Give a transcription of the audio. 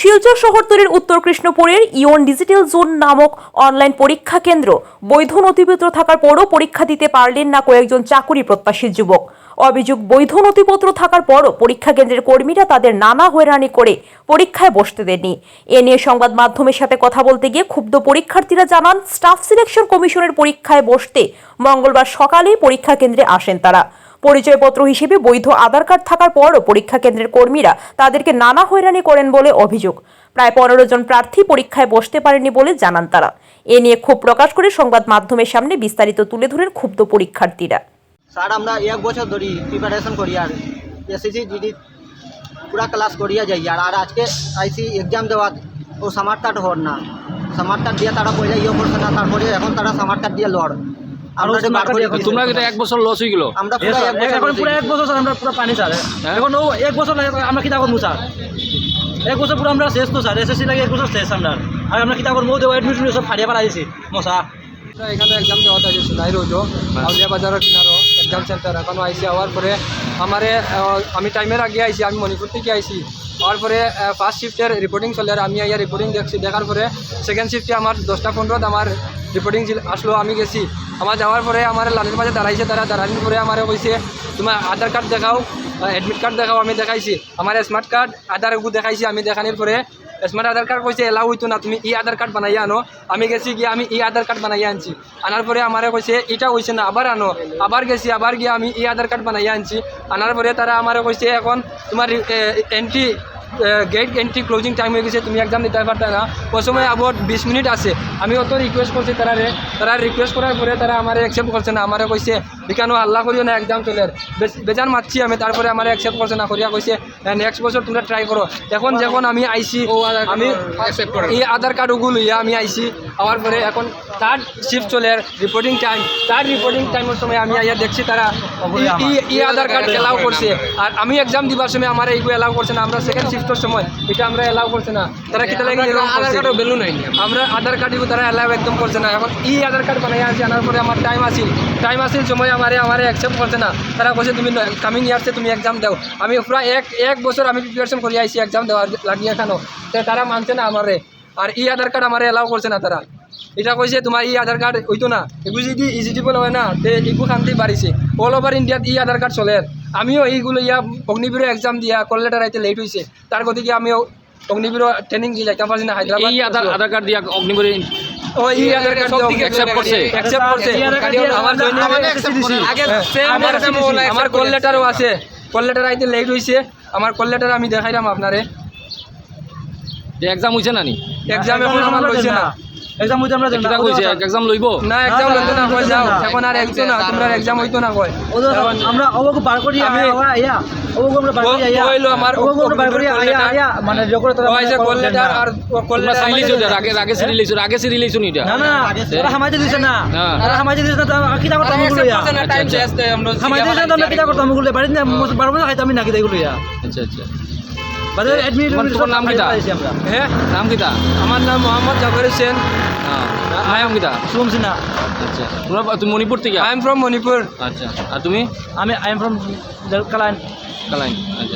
শিলচর শহরতলির উত্তর কৃষ্ণপুরের ইয়ন ডিজিটাল জোন নামক অনলাইন পরীক্ষা কেন্দ্র বৈধ নথিপত্র থাকার পরও পরীক্ষা দিতে পারলেন না কয়েকজন চাকুরি প্রত্যাশী যুবক। অভিযোগ, বৈধ নথিপত্র থাকার পরও পরীক্ষা কেন্দ্রের কর্মীরা তাদের নানা হয়রানি করে পরীক্ষায় বসতে দেননি। এ নিয়ে সংবাদ মাধ্যমের সাথে কথা বলতে গিয়ে ক্ষুব্ধ পরীক্ষার্থীরা জানান, স্টাফ সিলেকশন কমিশনের পরীক্ষায় বসতে মঙ্গলবার সকালেই পরীক্ষা কেন্দ্রে আসেন তারা। পরিচয়পত্র হিসেবে বৈধ আধার কার্ড থাকার পরও পরীক্ষা কেন্দ্রের কর্মীরা তাদেরকে নানা হয়রানি করেন বলে অভিযোগ। প্রায় পনেরো জন প্রার্থী পরীক্ষায় বসতে পারেনি বলে জানান তারা। এ নিয়ে ক্ষোভ প্রকাশ করে সংবাদ মাধ্যমের সামনে বিস্তারিত তুলে ধরেন ক্ষুব্ধ পরীক্ষার্থীরা। স্যার, আমরা এক বছর ধরি প্রিপারেশন করি আর এসএসসি জিডি পুরা ক্লাস করিয়া যাই আর আর আজকে আইসি এক্সাম দেওয়া ও সামার কার্ড হর না। সামার কার্ড দিয়ে তারা পয়লা ইয়ে করছে না, তারপরে এখন তারা সামার কার্ড দিয়ে লড়। তোমরা কিন্তু এক বছর লস হয়ে গেল। আমরা পুরা এক বছর এখন পুরো এক বছর স্যার আমরা পুরো পানি স্যার। হ্যাঁ? এখন ও এক বছর আমরা কিতা করব স্যার? এক বছর পুরো আমরা শেষ তো স্যার। এসএসসি লাগে এক বছর শেষ আমরা। আর আমরা কিতা করব? দেবো এডমিশন সব ফাড়িয়ে পারা দিছি। মশা। এখানে এক্সাম দেওয়া থাকে সুলাই রোজ আউলিয়া বাজারের কিনারো এক্সাম সেন্টার এখনও আইসি হওয়ার পরে আমারে আমি টাইমের আগে আইসি আমি মণিপুর থেকে আইসি হওয়ার পরে ফার্স্ট শিফটের রিপোর্টিং চলে আর আমি আইয়া রিপোর্টিং দেখছি। দেখার পরে সেকেন্ড শিফটে আমার দশটা পনেরোত আমার রিপোর্টিং আসলো, আমি গেছি। আমার যাওয়ার পরে আমার লালের মাঝে দাঁড়াইছে তারা। দাঁড়ানোর পরে আমার কইছে, তোমার আধার কার্ড দেখাও অ্যাডমিট কার্ড দেখাও, আমি দেখাইছি। আমার স্মার্ট কার্ড আধার দেখাইছি আমি দেখানোর পরে স্মার্ট আধার কার্ড কইছে, এলাও হইতো না, তুমি ই আধার কার্ড বানাইয়া আনো। আমি গেছি গিয়ে, আমি ই আধার কার্ড বানাইয়া আনছি। আনার পরে আমারে কইছে, এটা হইছে না, আবার আনো। আবার গেছি, আবার গিয়ে আমি ই আধার কার্ড বানাইয়া আনছি। আনার পরে তারা আমারে কইছে, এখন তোমার entry gate entry closing time হয়ে গেছে তুমি এক্সাম দিতে পারতে না। ওই সময় আবার বিশ মিনিট আছে। আমি অত রিকোয়েস্ট করছি তারারে। তারা রিকোয়েস্ট করার পরে তারা আমার অ্যাকসেপ্ট করছে না। আমারে কইছে এখানেও আল্লাহ করিও না এক্সাম চলে বেজান মারছি আমি। তারপরে আমার অ্যাকসেপ্ট করছে না। করিয়া কইছে নেক্সট বছর তোমরা ট্রাই করো। এখন যখন আমি আইছি আমি এই আধার কার্ড ওগুলো লইয়া আমি আইছি। আওয়ার পরে এখন তার শিফট চলে রিপোর্টিং টাইম তার রিপোর্টিং টাইমের সময় আমি আইয়া দেখছি তারা ই- আধার কার্ড এলাও করছে। আর আমি এক্সাম দিবার সময় আমার এইগুলো এলাও করছে না। আমরা সেকেন্ড শিফটের সময় এটা আমরা এলাও করছে না। তারা লাগে এরকম আধার কার্ডও বেলু নাই। আমরা আধার কার্ড তারা এলাও একদম করছে না। এখন ই আধার কার্ড বানাই আছে আনার পরে আমার টাইম আসিল। টাইম আসিল সময় আমারে আমারে অ্যাকসেপ্ট করছে না। তারা বলছে তুমি কামিং ইয়ার্সে তুমি এক্সাম দাও। আমি পুরা এক এক বছর আমি প্রিপারেশন করি আইছি এক্সাম দেওয়ার লাগিয়ে কেন? তারা মানছে না আমারে। আর ই আধার কার্ড আমারে এলাও করছে না তারা। এটা কইছে তোমার ই আধার কার্ড হইতো না। এগুলো যদি ইজিটিবল হয় না তে এগুলো খান্তি বাড়িছে। অল ওভার ইন্ডিয়াত ই আধার কার্ড চলে। আমিও এইগুলো ইয়া অগ্নিবীর এক্সাম দিয়া কল লেটার আইতে লেট হয়েছে তার গতিকে আমিও অগ্নিবীর ট্রেনিং দিয়ে যাইতে পারছি না হায়দ্রাবাদ আধার আধার কার্ড দিয়া আধার কার্ড করছে? অ্যাকসেপ্ট করছে দিয়ে আমার কল লেটারও আছে। কল লেটার আইতে লেট হয়েছে আমার কল লেটার আমি দেখাইলাম আপনারে এক্সাম হইছে না নি? এক্সাম এখন আমার লইছে না। এক্সাম হইতে আমরা কিতা কইছে এক্সাম লইব? না এক্সাম লইতো না না, কই যাও। এখন আর একজন না তোমরা এক্সাম হইতো না তো আমরা ওগো বার করি আমি- আয়া ওগো আমরা বার করি আয়া। ও হইল আমার ওগো আমরা বার করি আয়া আয়া। মানে যখন তারা ও আইছে কল লেটার আর কল লেটার চাইলিছো যে আগে আগে সিরি লইছো আগে সিরি লইছো নি এটা? না না তারা হামাইতে দিছে না। হ্যাঁ। তারা হামাইতে দিছে না তারা কিতা করতাম ওগুলো ইয়া আচ্ছা, আচ্ছা। হামাইতে দিছে না আমরা কিতা করতাম ওগুলো বাড়িতে বার বছর খাইতাম না কিতা এগুলো ইয়া আচ্ছা আচ্ছা। নাম কিতা? আমরা। হ্যাঁ নাম কিতা আমার নাম মোহাম্মদ জাফর হোসেন। আই এম কিতা শুভম সিনহা। আচ্ছা। তোমরা তুমি মণিপুর থেকে? I am from Manipur. আচ্ছা। আর তুমি? আমি I am from Kalain. Kalain আচ্ছা।